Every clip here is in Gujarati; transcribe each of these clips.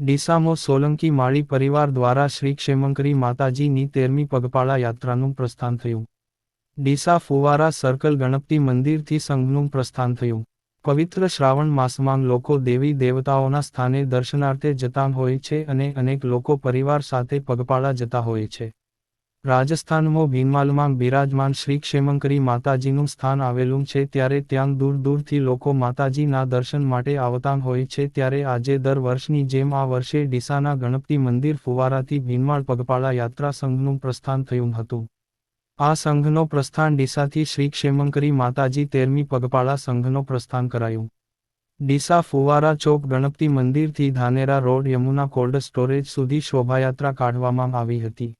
ડીસામો સોલંકી માળી પરિવાર દ્વારા શ્રી ક્ષેમંકરી માતાજીની તેરમી પગપાળા યાત્રાનું પ્રસ્થાન થયું. ડીસા ફુવારા સર્કલ ગણપતિ મંદિરથી સંઘનું પ્રસ્થાન થયું. પવિત્ર શ્રાવણ માસમાં લોકો દેવી દેવતાઓના સ્થાને દર્શનાર્થે જતા હોય છે અને અનેક લોકો પરિવાર સાથે પગપાળા જતા હોય છે. રાજસ્થાનમાં ભીનમાલમાં બિરાજમાન શ્રી ક્ષેમંકરી માતાજીનું સ્થાન આવેલું છે ત્યારે ત્યાં દૂર દૂરથી લોકો માતાજીના દર્શન માટે આવતાં હોય છે ત્યારે આજે દર વર્ષની જેમ આ વર્ષે ડીસાના ગણપતિ મંદિર ફુવારાથી ભીનમાળ પગપાળા યાત્રા સંઘનું પ્રસ્થાન થયું હતું. આ સંઘનો પ્રસ્થાન ડીસાથી શ્રી ક્ષેમંકરી માતાજી તેરમી પગપાળા સંઘનો પ્રસ્થાન કરાયું. ડીસા ફુવારા ચોક ગણપતિ મંદિરથી Dhanera road Yamuna cold storage સુધી શોભાયાત્રા કાઢવામાં આવી હતી.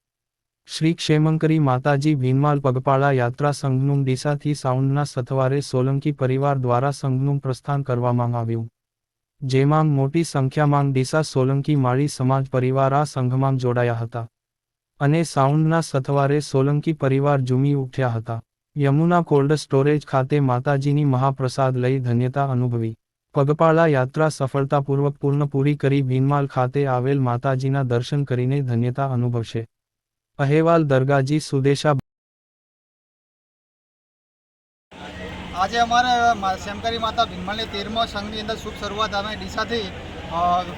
શ્રી ક્ષેમંકરી માતાજી ભીનમાલ પગપાળા યાત્રા સંઘનું ડીસાથી સાઉન્ડના સથવારે સોલંકી પરિવાર દ્વારા સંઘનું પ્રસ્થાન કરવામાં આવ્યું. જેમાં મોટી સંખ્યામાં ડીસા સોલંકી માળી સમાજ પરિવાર આ સંઘમાં જોડાયા હતા. અને સાઉન્ડના સથવારે સોલંકી પરિવાર ઝૂમી ઉઠ્યા હતા. યમુના કોલ્ડ સ્ટોરેજ ખાતે માતાજીની મહાપ્રસાદ લઈ ધન્યતા અનુભવી. પગપાળા યાત્રા સફળતાપૂર્વક પૂર્ણ પૂરી કરી ભીનમાલ ખાતે આવેલ માતાજીના દર્શન કરીને ધન્યતા અનુભવશે. અહેવાલ દરગાજી સુદેશા આજે અમારે શંકરી માતા ભીમલની તેરમો સંઘની અંદર શુભ શરૂઆત અમે ડીસાથી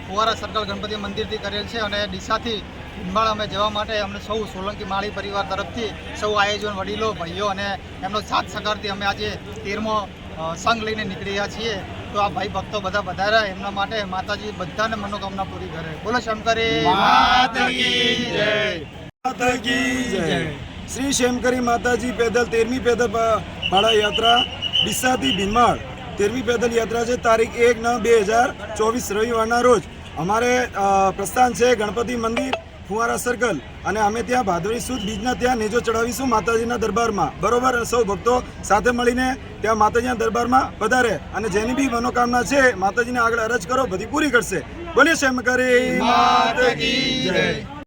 ફુવારા સર્કલ ગણપતિ મંદિરથી કરેલ છે અને ડીસાથી ભીમબાળ અમે જવા માટે અમને સૌ સોલંકી માળી પરિવાર તરફથી સૌ આયોજન વડીલો ભાઈઓ અને એમનો સાથ સહકારથી અમે આજે તેરમો સંઘ લઈને નીકળ્યા છીએ. તો આ ભાઈ ભક્તો બધા વધારે એમના માટે માતાજી બધાને મનોકામના પૂરી કરે. બોલો શંકરી શ્રી શેમકરી માતાજી પેદલ તેરમી પેદલ ભાડા યાત્રા ડીસાથી ભીમાળ તેરમી પેદલ યાત્રા છે તારીખ એક નવ બે હજાર ચોવીસ રવિવારના રોજ. અમારે પ્રસ્થાન છે ગણપતિ મંદિર ફુવારા સર્કલ. અને અમે ત્યાં ભાદરવી સુદ બીજના ત્યાં નેજો ચડાવીશું માતાજીના દરબારમાં. બરોબર? સૌ ભક્તો સાથે મળીને ત્યાં માતાજીના દરબારમાં વધારે અને જેની બી મનોકામના છે માતાજીને આગળ અરજ કરો બધી પૂરી કરશે. બોલીએ શેમકરી કરી જય.